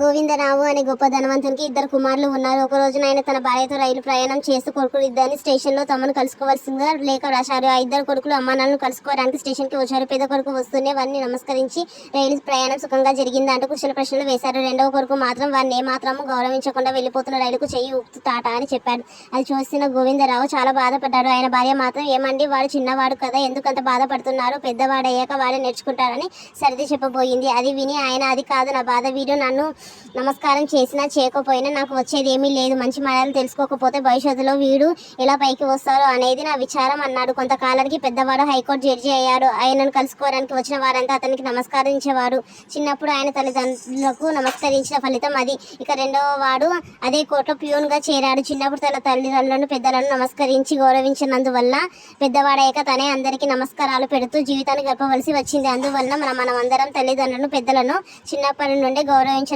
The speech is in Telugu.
గోవిందరావు అనే గొప్ప ధనవంతునికి ఇద్దరు కుమారులు ఉన్నారు. ఒక రోజున ఆయన తన భార్యతో రైలు ప్రయాణం చేస్తూ కొడుకులు ఇద్దరిని స్టేషన్లో తమను కలుసుకోవాల్సిందిగా లేఖ రాశారు. ఆ ఇద్దరు కొడుకులు అమ్మానాలను కలుసుకోవడానికి స్టేషన్కి వచ్చారు. పెద్ద కొడుకు వస్తూనే వారిని నమస్కరించి రైలు ప్రయాణం సుఖంగా జరిగింది అంటూ కుశల ప్రశ్నలు వేశారు. రెండవ కొడుకు మాత్రం వారిని ఏమాత్రము గౌరవించకుండా వెళ్ళిపోతున్న రైలుకు చెయ్యి ఉప్పుతాట అని చెప్పాడు. అది చూసిన గోవిందరావు చాలా బాధపడ్డాడు. ఆయన భార్య మాత్రం ఏమండి వాడు చిన్నవాడు కదా ఎందుకంత బాధపడుతున్నారు? పెద్దవాడయ్యాక వాడే నేర్చుకుంటారని సరిది చెప్పబోయింది. అది విని ఆయన అది కాదు నా బాధ వీడు నన్ను నమస్కారం చేసినా చేయకపోయినా నాకు వచ్చేది ఏమీ లేదు. మంచి మర్యాదలు తెలుసుకోకపోతే భవిష్యత్తులో వీడు ఎలా పైకి వస్తారో అనేది నా విచారం అన్నాడు. కొంతకాలానికి పెద్దవాడు హైకోర్టు జడ్జి అయ్యాడు. ఆయనను కలుసుకోవడానికి వచ్చిన వారంతా అతనికి నమస్కరించేవారు చిన్నప్పుడు ఆయన తల్లిదండ్రులకు నమస్కరించిన ఫలితం అది. ఇక రెండవ వాడు అదే కోర్టులో ప్యూన్గా చేరాడు. చిన్నప్పుడు తన తల్లిదండ్రులను పెద్దలను నమస్కరించి గౌరవించినందువల్ల పెద్దవాడయ్యాక తనే అందరికీ నమస్కారాలు పెడుతూ జీవితాన్ని గడపవలసి వచ్చింది. అందువల్ల మనం మనమందరం తల్లిదండ్రులను పెద్దలను చిన్నప్పటి నుండి గౌరవించడం